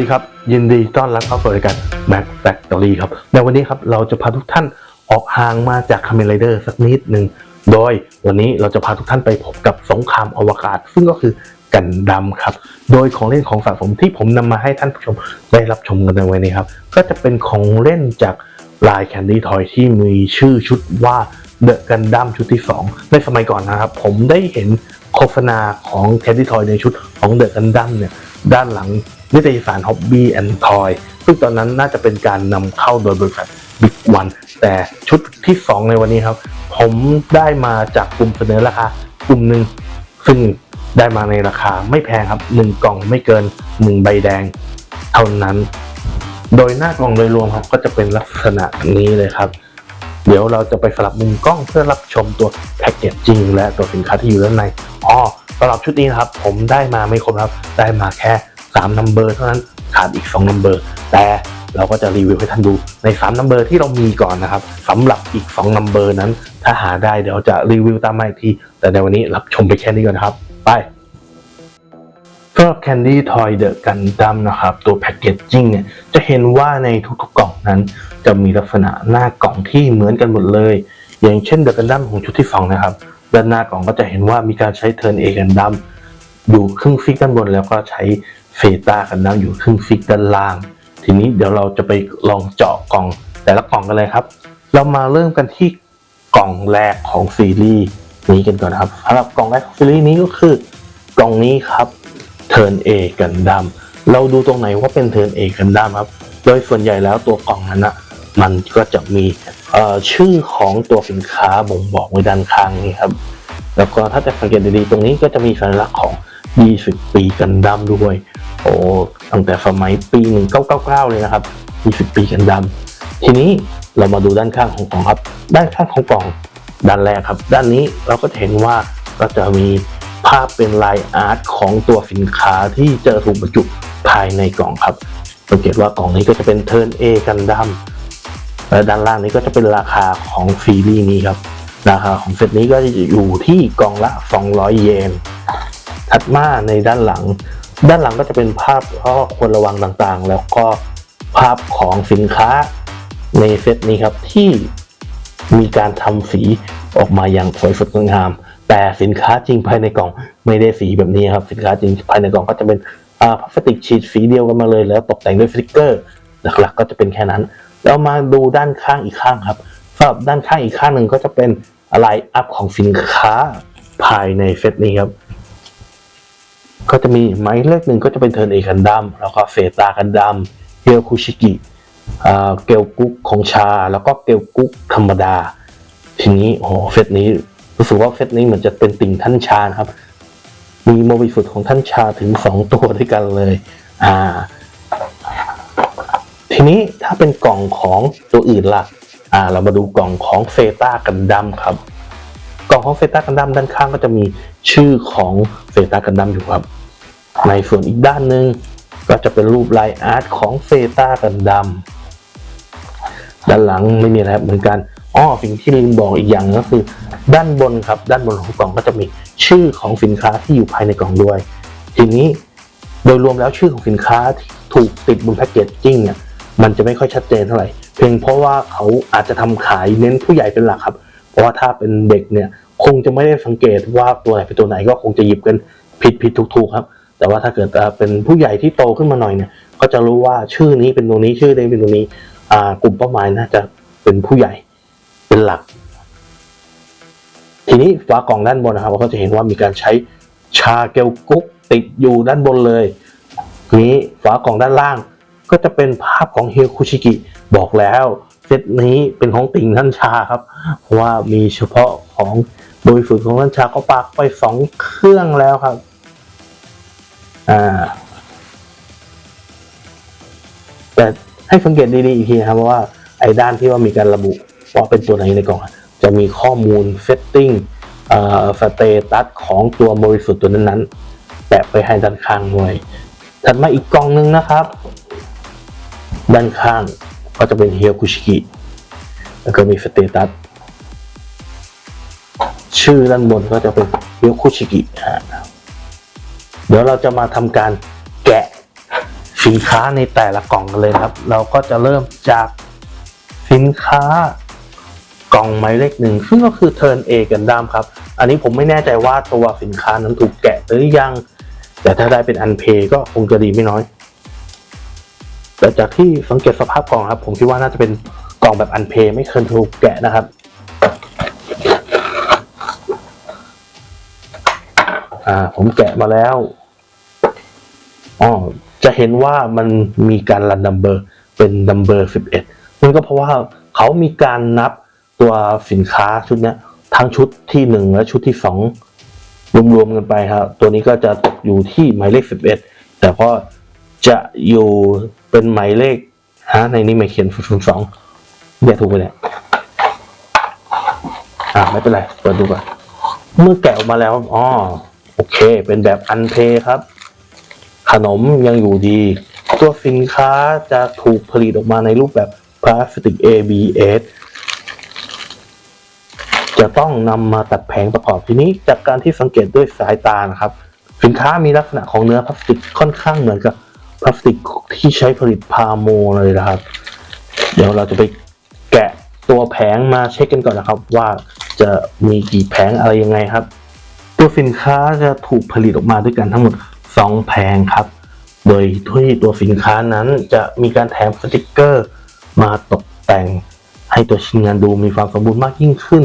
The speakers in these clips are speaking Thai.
ดีครับ ยินดีต้อนรับเข้าสู่รายการ Mac Factory ครับในวันนี้ครับเราจะพาทุกท่านออกห่างมาจาก Kamen Rider สักนิดหนึ่งโดยวันนี้เราจะพาทุกท่านไปพบกับสงครามอวกาศ ซึ่งก็คือกันดั้มครับ โดยของเล่นของสะสมที่ผมนำมาให้ท่านผู้ชมได้รับชมกันในวันนี้ครับ ก็จะเป็นของเล่นจากลาย Candy Toy ที่มีชื่อชุดว่า The Gundam ชุดที่ 2 ในสมัยก่อนนะครับ ผมได้เห็นโฆษณาของ Candy Toy ในชุดของ The Gundam เนี่ย ด้านหลังนิตยสาร Hobby and Toy ซึ่งตอนนั้นน่าจะเป็นการนำเข้าโดยบริษัท Big One แต่ชุดที่ 2 ในวันนี้ครับ ผมได้มาจากกลุ่มเสนอราคากลุ่มหนึ่งซึ่งได้มาในราคาไม่แพงครับ 1 กล่องไม่เกิน 1 ใบแดง เท่านั้น โดยหน้ากล่องโดยรวมครับก็จะเป็นลักษณะนี้เลยครับ เดี๋ยวเราจะไปสลับมุมกล้องเพื่อรับชมตัวแพ็กเกจจริง และตัวสินค้าที่อยู่ด้านในอ๋อสำหรับชุดนี้นะครับ ผมได้มาไม่ครบครับได้มาแค่3นัมเบอร์เท่านั้นขาดอีก2นัมเบอร์แต่เราก็จะรีวิวให้ท่านดูใน3นัมเบอร์ที่เรามีก่อนนะครับสำหรับอีก2นัมเบอร์นั้น ถ้าหาได้เดี๋ยวจะรีวิวตามมาอีกที แต่ในวันนี้รับชมไปแค่นี้ก่อนนะครับ ไปสำหรับ Candy Toy The Gundam นะครับ ตัวแพคเกจจิ้งเนี่ยจะเห็นว่าในทุกๆกล่องนั้น จะมีลักษณะหน้ากล่องที่เหมือนกันหมดเลย อย่างเช่น The Gundam ของชุดที่2นะครับด้านหน้ากล่องก็จะเห็นว่ามีการใช้ Turn A Gundam อยู่ครึ่งฟิกด้านบนแล้วก็ใช้เฟต้ากันดั้มอยู่ครึ่งฟิกด้านล่าง ทีนี้เดี๋ยวเราจะไปลองเจาะกล่องแต่ละกล่องกันเลยครับ เรามาเริ่มกันที่กล่องแรกของซีรีส์นี้กันก่อนครับสำหรับกล่องแรกของซีรีส์นี้ก็คือกล่องนี้ครับเทิร์นเอกันดั้มเราดูตรงไหนว่าเป็นเทิร์นเอกันดั้มครับ โดยส่วนใหญ่แล้วตัวกล่องนั้นนะ มันก็จะมีชื่อของตัวสินค้าบ่งบอกไว้ด้านข้างนี้ครับ แล้วก็ถ้าจะสังเกตดีๆตรงนี้ก็จะมีสัญลักษณ์ของ 20 ปีกันดั้มด้วย โอ้ตั้งแต่สมัยปี 1999 เลยนะครับ 20 ปีกันดั้มทีนี้เรามาดูด้านข้างของกล่องครับ ด้านข้างของกล่องด้านแรกครับ ด้านนี้เราก็จะเห็นว่าก็จะมีภาพเป็นลายอาร์ตของตัวสินค้าที่จะถูกบรรจุภายในกล่องครับสังเกตว่ากล่องนี้ก็จะเป็นเทิร์นเอกันดั้ม และด้านล่างนี้ก็จะเป็นราคาของซีรีส์นี้ครับ ราคาของเซตนี้ก็จะอยู่ที่กล่องละ 200 เยน ถัดมาในด้านหลัง ด้านหลังก็จะเป็นภาพข้อควรระวังต่างๆ แล้วก็ภาพของสินค้าในเซตนี้ครับที่มีการทำสีออกมาอย่างสวยสดงดงาม แต่สินค้าจริงภายในกล่องไม่ได้สีแบบนี้ครับ สินค้าจริงภายในกล่องก็จะเป็นพลาสติกฉีดสีเดียวกันมาเลยแล้วตกแต่งด้วยสติกเกอร์ หลักๆ ก็จะเป็นแค่นั้น แล้วมาดูด้านข้างอีกข้างครับสำหรับด้านข้างอีกข้างหนึ่งก็จะเป็นไลน์อัพของสินค้าภายในเซตนี้ครับก็จะมีหมายเลขหนึ่งก็จะเป็นเทิร์นเอกันดัมแล้วก็เฟตากันดัมเฮลคุชิกิเกลกุ๊กของชา แล้วก็เกลกุ๊กธรรมดา ทีนี้โอ้เซตนี้รู้สึกว่าเซตนี้เหมือนจะเป็นติ่งท่านชาครับ มีโมบิสุดของท่านชาถึงสองตัวด้วยกันเลย อ่า ทีนี้ถ้าเป็นกล่องของตัวอื่นล่ะอ่าเรามาดูกล่องของเฟต้ากันดัมครับ กล่องของเฟต้ากันดัมด้านข้างก็จะมีชื่อของเฟต้ากันดัมอยู่ครับ ในส่วนอีกด้านหนึ่งก็จะเป็นรูปลายอาร์ตของเฟต้ากันดัมด้านหลังไม่มีอะไรครับเหมือนกันอ๋อสิ่งที่ลืมบอกอีกอย่างก็คือ ด้านบนครับ ด้านบนของกล่องก็จะมีชื่อของสินค้าที่อยู่ภายในกล่องด้วย ทีนี้โดยรวมแล้วชื่อของสินค้าที่ถูกติดบนแพคเกจจิ้งเนี่ย มันจะไม่ค่อยชัดเจนเท่าไหร่ เพียงเพราะว่าเขาอาจจะทำขายเน้นผู้ใหญ่เป็นหลักครับ เพราะว่าถ้าเป็นเด็กเนี่ยคงจะไม่ได้สังเกตว่าตัวไหนเป็นตัวไหนก็คงจะหยิบกันผิดผิดถูกถูกครับ แต่ว่าถ้าเกิดเป็นผู้ใหญ่ที่โตขึ้นมาหน่อยเนี่ย ก็จะรู้ว่าชื่อนี้เป็นตรงนี้ชื่อนี้เป็นตรงนี้กลุ่มเป้าหมายน่าจะเป็นผู้ใหญ่เป็นหลัก ทีนี้ฝากล่องด้านบนนะครับเราก็จะเห็นว่ามีการใช้ชาเกลกุ๊กติดอยู่ด้านบนเลยนี้ฝากล่องด้านล่าง ก็จะเป็นภาพของเฮลคุชิกิบอกแล้วเซตนี้เป็นของติ่งท่านชาครับ เพราะว่ามีเฉพาะของโดยฝึกของท่านชาก็ปากไปสองเครื่องแล้วครับ อ่า แต่ให้สังเกตดีๆอีกทีนะครับว่าไอ้ด้านที่ว่ามีการระบุว่าเป็นตัวไหนในกล่องจะมีข้อมูลเซตติ้งเอ่อสเตตัสของตัวบริสุทธิ์ตัวนั้นๆแปะไปให้ด้านข้างด้วยถัดมาอีกกล่องหนึ่งนะครับ ด้านข้างก็จะเป็นเฮียคุชิกิแล้วก็มีสเตตัสชื่อด้านบนก็จะเป็นเฮียคุชิกิฮะเดี๋ยวเราจะมาทำการแกะสินค้าในแต่ละกล่องกันเลยครับ เราก็จะเริ่มจากสินค้ากล่องหมายเลขหนึ่งซึ่งก็คือ Turn A กันดั้มครับ อันนี้ผมไม่แน่ใจว่าตัวสินค้านั้นถูกแกะหรือยัง แต่ถ้าได้เป็นอันเพก็คงจะดีไม่น้อย แต่จากที่สังเกตสภาพกล่องครับ ผมคิดว่าน่าจะเป็นกล่องแบบอันเพย์ไม่เคยถูกแกะนะครับอ่าผมแกะมาแล้วอ๋อจะเห็นว่ามันมีการรันดัมเบอร์เป็นดัมเบอร์สิบเอ็ดนั่นก็เพราะว่าเขามีการนับตัวสินค้าชุดนี้ทั้งชุดที่หนึ่งและชุดที่สองรวมๆกันไปครับ ตัวนี้ก็จะตกอยู่ที่หมายเลขสิบเอ็ดแต่ก็จะอยู่ เป็นหมายเลขฮะในนี้ไม่เขียนศูนย์สองเนี่ยถูกไปเนี่ยอ่าไม่เป็นไรเปิดดูก่อนเมื่อแกะออกมาแล้วอ๋อโอเค เป็นแบบอันเพย์ครับ ขนมยังอยู่ดี ตัวสินค้าจะถูกผลิตออกมาในรูปแบบพลาสติก ABS จะต้องนำมาตัดแผงประกอบทีนี้ จากการที่สังเกตด้วยสายตานะครับ สินค้ามีลักษณะของเนื้อพลาสติกค่อนข้างเหมือนกับ พลาสติกที่ใช้ผลิตพาโมเลยนะครับ เดี๋ยวเราจะไปแกะตัวแผงมาเช็คกันก่อนนะครับ ว่าจะมีกี่แผงอะไรยังไงครับ ตัวสินค้าจะถูกผลิตออกมาด้วยกันทั้งหมด 2 แผงครับ โดยที่ตัวสินค้านั้นจะมีการแถมสติกเกอร์ มาตกแต่งให้ตัวชิ้นงานดูมีความสมบูรณ์มากยิ่งขึ้น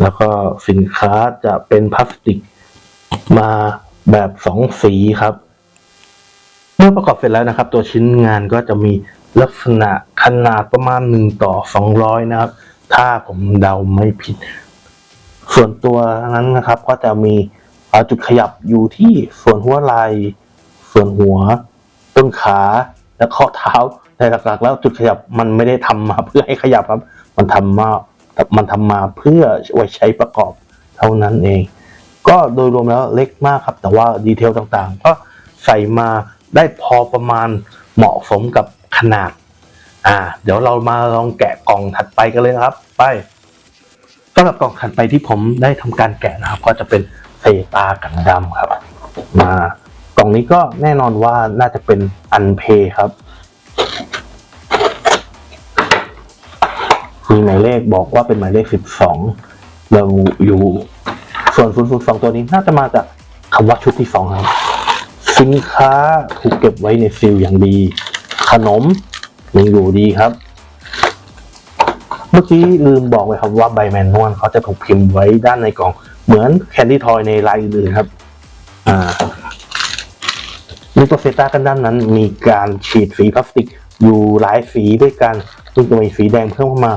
แล้วก็สินค้าจะเป็นพลาสติกมาแบบสองสีครับ เมื่อประกอบเสร็จแล้วนะครับ ตัวชิ้นงานก็จะมีลักษณะขนาดประมาณ1ต่อ200 นะครับ ถ้าผมเดาไม่ผิด ส่วนตัวนั้นนะครับก็จะมีจุดขยับอยู่ที่ส่วนหัวไหล่ส่วนหัว ต้นขาและข้อเท้าแต่หลักๆ แล้วจุดขยับมันไม่ได้ทำมาเพื่อให้ขยับครับ มันทำมามันทำมาเพื่อไว้ใช้ประกอบเท่านั้นเอง ก็โดยรวมแล้วเล็กมากครับ แต่ว่าดีเทลต่างๆ ก็ใส่มา ได้พอประมาณเหมาะสมกับขนาด อ่า เดี๋ยวเรามาลองแกะกล่องถัดไปกันเลยนะครับ ไปสำหรับกล่องถัดไปที่ผมได้ทำการแกะนะครับ ก็จะเป็นเซตากันดำครับ มากล่องนี้ก็แน่นอนว่าน่าจะเป็นอันเพย์ครับมีหมายเลขบอกว่าเป็นหมายเลขสิบสองเราอยู่ส่วนศูนย์ศูนสองตัวนี้น่าจะมาจากคำว่าชุดที่สองครับ สินค้าถูกเก็บไว้ในซีลอย่างดี ขนมยังอยู่ดีครับ เมื่อกี้ลืมบอกไปครับว่าใบแมนนวลเขาจะถูกพิมพ์ไว้ด้านในกล่อง เหมือนแคนดี้ทอยในลายอื่นๆครับ อ่าในตัวเซต้ากันด้านนั้นมีการฉีดสีพลาสติกอยู่หลายสีด้วยกันซึ่งจะมีสีแดงเพิ่มเข้ามา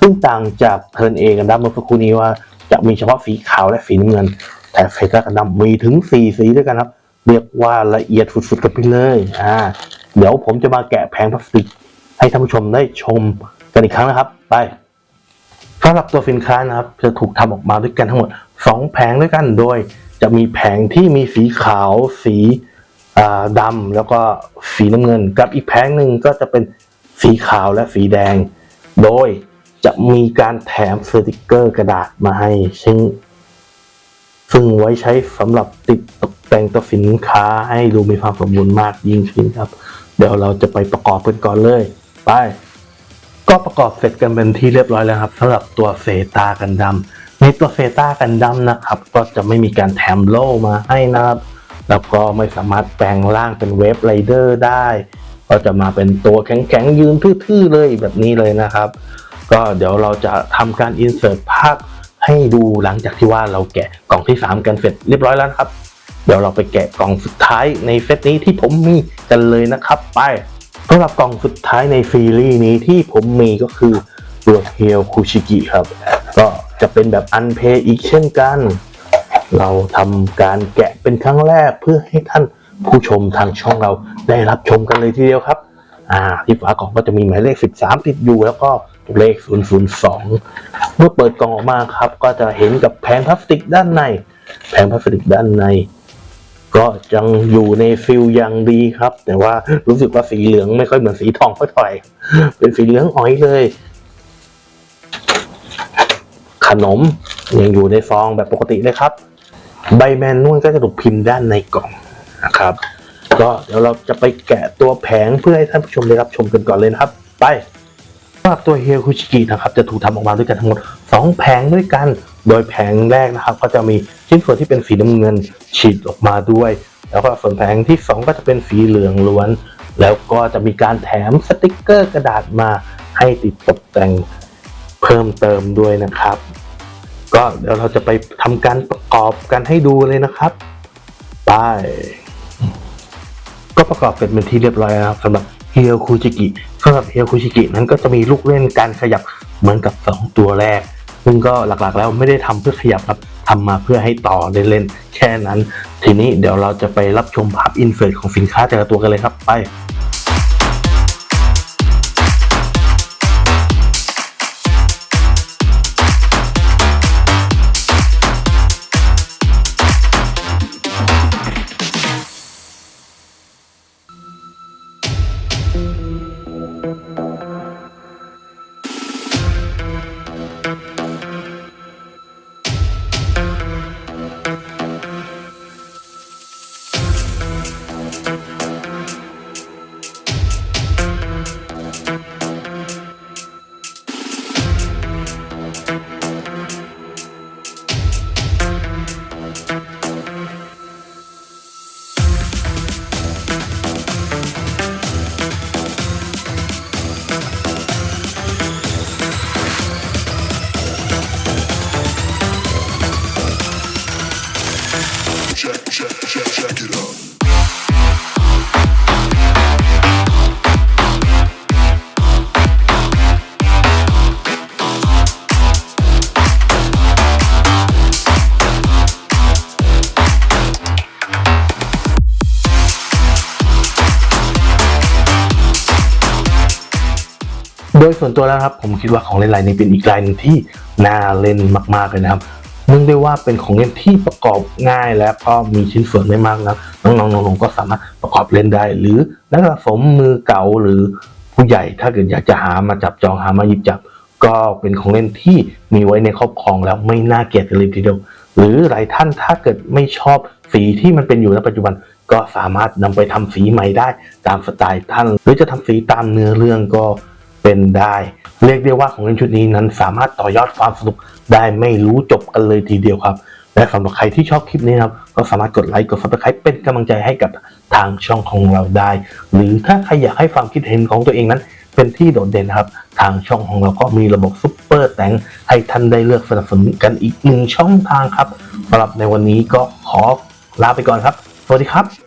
ซึ่งต่างจากเทิร์นเอกันด้านเมื่อสักครู่นี้ว่าจะมีเฉพาะสีขาวและสีน้ำเงิน แต่เซต้ากันด้ามีถึงสี่สีด้วยกันครับ เรียกว่าละเอียดสุดๆกันไปเลยอ่าเดี๋ยวผมจะมาแกะแผงพลาสติก ให้ท่านผู้ชมได้ชมกันอีกครั้งนะครับ ไปสำหรับตัวสินค้านะครับ จะถูกทำออกมาด้วยกันทั้งหมด 2 แผงด้วยกันโดย จะมีแผงที่มีสีขาว สีอ่าดำแล้วก็สีน้ำเงิน กับอีกแผงหนึ่งก็จะเป็นสีขาวและสีแดง โดยจะมีการแถมสติกเกอร์กระดาษมาให้ซึ่งซึ่งไว้ใช้สำหรับติดตก แต่งตัวสินค้าให้ดูมีความสมบูรณ์มากยิ่งขึ้นครับ เดี๋ยวเราจะไปประกอบกันก่อนเลย ไป ก็ประกอบเสร็จกันเป็นที่เรียบร้อยแล้วครับสำหรับตัวเซตากันดำในตัวเซตากันดำนะครับ ก็จะไม่มีการแถมโล่มาให้นะครับ แล้วก็ไม่สามารถแปลงร่างเป็นเวฟไรเดอร์ได้ ก็จะมาเป็นตัวแข็งๆยืนทื่อๆเลยแบบนี้เลยนะครับ ก็เดี๋ยวเราจะทำการอินเสิร์ตภาพให้ดูหลังจากที่ว่าเราแกะกล่องที่ 3 กันเสร็จเรียบร้อยแล้วครับ เดี๋ยวเราไปแกะกล่องสุดท้ายในเซตนี้ที่ผมมีกันเลยนะครับ ไปสำหรับกล่องสุดท้ายในซีรีส์นี้ที่ผมมีก็คือตัวเฮียวคูชิกิครับ ก็จะเป็นแบบอันเพย์อีกเช่นกัน เราทำการแกะเป็นครั้งแรกเพื่อให้ท่านผู้ชมทางช่องเราได้รับชมกันเลยทีเดียวครับ อ่า ที่ฝากล่องก็จะมีหมายเลข 13 ติดอยู่แล้วก็เลข 002 เมื่อเปิดกล่องออกมาครับ ก็จะเห็นกับแผงพลาสติกด้านใน แผงพลาสติกด้านใน ก็ยังอยู่ในฟิลยังดีครับ แต่ว่ารู้สึกว่าสีเหลืองไม่ค่อยเหมือนสีทองเท่าไหร่เป็นสีเหลืองอ้อยเลย ขนมยังอยู่ในซองแบบปกติเลยครับ ใบแมนนวลก็จะถูกพิมพ์ด้านในกล่องนะครับ ก็เดี๋ยวเราจะไปแกะตัวแผงเพื่อให้ท่านผู้ชมได้รับชมกันก่อนเลยนะครับ ไปสำหรับตัวเฮียคุชิกินะครับจะถูกทำออกมาด้วยกันทั้งหมด 2 แผงด้วยกัน โดยแผงแรกนะครับ ก็จะมีชิ้นส่วนที่เป็นสีน้ำเงินฉีดออกมาด้วย แล้วก็ส่วนแผงที่ 2 ก็จะเป็นสีเหลืองล้วน แล้วก็จะมีการแถมสติกเกอร์กระดาษมาให้ติดตกแต่งเพิ่มเติมด้วยนะครับ ก็เดี๋ยวเราจะไปทำการประกอบกันให้ดูเลยนะครับไปก็ประกอบเสร็จเป็นที่เรียบร้อยแล้วนะครับสำหรับเฮียคุจิกิสำหรับเฮียคุจิกินั้นก็จะมีลูกเล่นการขยับเหมือนกับ 2 ตัวแรก ซึ่งก็หลักๆแล้วไม่ได้ทำเพื่อขยับครับ ทำมาเพื่อให้ต่อเล่นๆแค่นั้น ทีนี้เดี๋ยวเราจะไปรับชมภาพอินเสิร์ตของสินค้าแต่ละตัวกันเลยครับไป ยส่วนตัวแล้วครับผมคิดว่าของเล่นลายนี้เป็นอีกลายหนึงที่น่าเล่นมากๆเลยนะครับเนื่องด้วยว่าเป็นของเล่นที่ประกอบง่ายและก็มีชิ้นส่วนไม่มากนะน้องๆน้องๆก็สามารถประกอบเล่นได้ หรือนักสะสมมือเก่าหรือผู้ใหญ่ถ้าเกิดอยากจะหามาจับจองหามาหยิบจับ ก็เป็นของเล่นที่มีไว้ในครอบครองแล้วไม่น่าเกลียดเลยทีเดียวหรือหลายท่านถ้าเกิดไม่ชอบสีที่มันเป็นอยู่ในปัจจุบัน ก็สามารถนำไปทำสีใหม่ได้ตามสไตล์ท่าน หรือจะทำสีตามเนื้อเรื่องก็ เป็นได้ เรียกได้ว่าของเล่นชุดนี้นั้นสามารถต่อยอดความสนุกได้ไม่รู้จบกันเลยทีเดียวครับ และสำหรับใครที่ชอบคลิปนี้ครับ ก็สามารถกดไลค์กด subscribe เป็นกำลังใจให้กับทางช่องของเราได้ หรือถ้าใครอยากให้ความคิดเห็นของตัวเองนั้น เป็นที่โดดเด่นครับ ทางช่องของเราก็มีระบบซุปเปอร์แตงให้ท่านได้เลือกสนับสนุนกันอีกหนึ่งช่องทางครับสำหรับในวันนี้ก็ขอลาไปก่อนครับ สวัสดีครับ